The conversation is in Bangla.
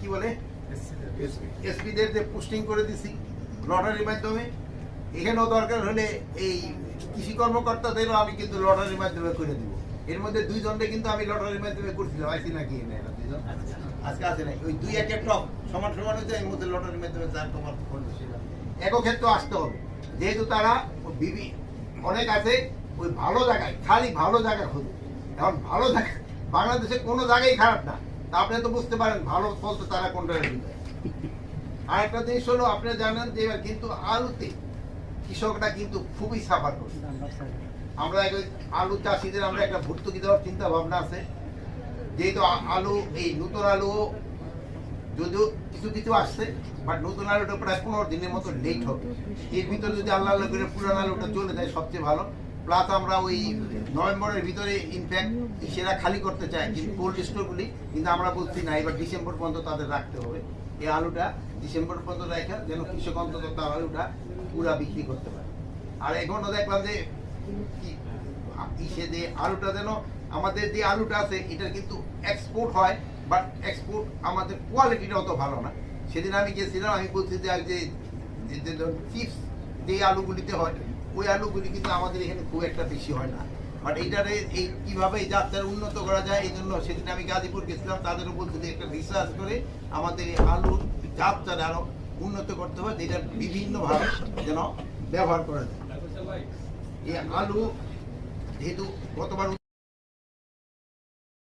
কি বলে? এসপিদের যে পোস্টিং করে দিছি লটারির মাধ্যমে। এখানেও দরকার হলে এই কৃষি কর্মকর্তাদেরও আমি কিন্তু লটারির মাধ্যমে করে দিব। এর মধ্যে দুইজনকে কিন্তু আমি লটারির মাধ্যমে করছিলাম। আইসি নাকি দুইজন? আজকে আছে না ওই দুই একের টপ সমান সমান হয়েছে এর মধ্যে লটারির মাধ্যমে যার তোমার করল সেটা। একক ক্ষেত্রে আসতে হবে। যেহেতু তারা বিবি অনেক আছে ওই ভালো জায়গায় খালি ভালো জায়গা খোঁজে। এখন ভালো জায়গা বাংলাদেশে কোনো জায়গায় খারাপ না। আপনি তো বুঝতে পারেন, ভালো ফল তো তারা কোনটা আর একটা জিনিস হলো, আপনি জানেন যে কিন্তু আলুতে কৃষকরা কিন্তু খুবই সাফার করছে আমরা আলু চাষিদের আমরা একটা ভর্তুকি দেওয়ার চিন্তা ভাবনা আছে। যেহেতু আলু, এই নতুন আলু যদিও কিছু কিছু আসছে বাট নতুন আলুটা প্রায় পনেরো দিনের মতো লেট হবে। এর ভিতরে যদি আল্লাহ আল্লাহ করে পুরান আলুটা চলে যায়, সবচেয়ে ভালো। প্লাস আমরা ওই নভেম্বরের ভিতরে ইনফ্যাক্ট সেরা খালি করতে চাই কিন্তু কোল্ড স্টোরগুলি কিন্তু আমরা বলছি না এবার ডিসেম্বর পর্যন্ত তাদের রাখতে হবে এই আলুটা ডিসেম্বর পর্যন্ত যেন কৃষক অন্তত তার আলুটা পুরা বিক্রি করতে পারে আর এখনও দেখলাম যে ইসে আলুটা যেন আমাদের যে আলুটা আছে এটা কিন্তু এক্সপোর্ট হয় বাট এক্সপোর্ট আমাদের কোয়ালিটিটা অত ভালো না সেদিন আমি গেছিলাম আমি বলছি যে চিপস যে আলুগুলিতে হয় ওই আলুগুলি কিন্তু আমাদের এখানে খুব একটা বেশি হয় না। বাট এইটারে এই কীভাবে এই যাত্রার উন্নত করা যায় এই জন্য সেদিন আমি গাজীপুর গেছিলাম, তাদের উপর যদি একটা রিসার্চ করে আমাদের এই আলুর যাত্রাটা আরও উন্নত করতে হবে যেটা বিভিন্নভাবে যেন ব্যবহার করা যায়। এই আলু যেহেতু গতবার